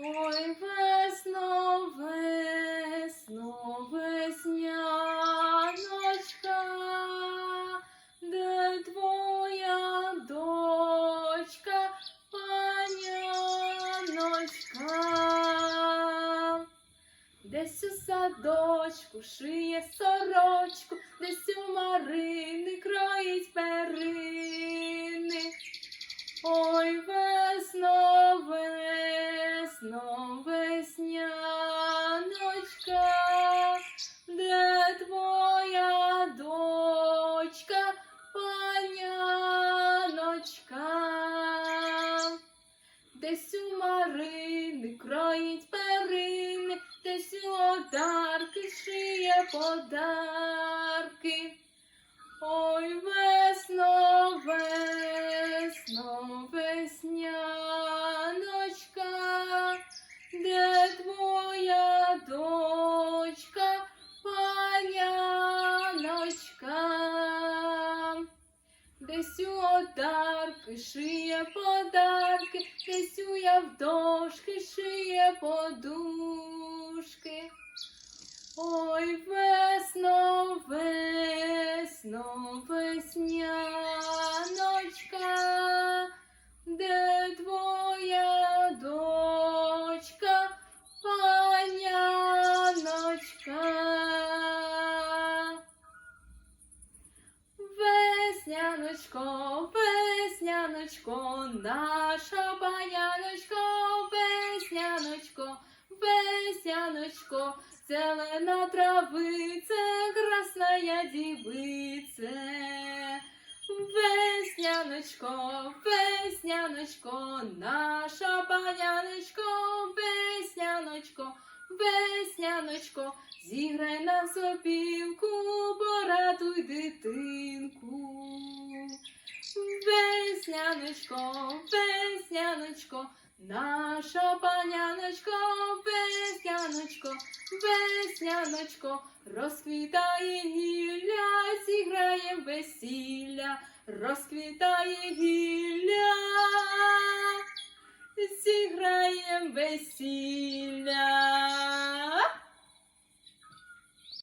Ой, весно, весно, весняночка, де твоя дочка, паняночка? Десь у садочку шиє сорочку, десь у Марини кроїть У Марини кроїть перини, у одарки шиє подарки. Ой, Десь у одарки шиє подарки, десь у явдошки шиє подушки. Ой, весно, весно, весняночка, Весняночко, весняночко, наша паняночко, весняночко, весняночко, зелена травице, красная дівице. Весняночко, весняночко, наша паняночко, весняночко, весняночко, зіграй на сопілку, порадуй дитинку. Весняночко, весняночко, наша паняночко, весняночко, весняночко, розквітає гілля, зіграєм весілля, розквітає гілля, зіграєм весілля.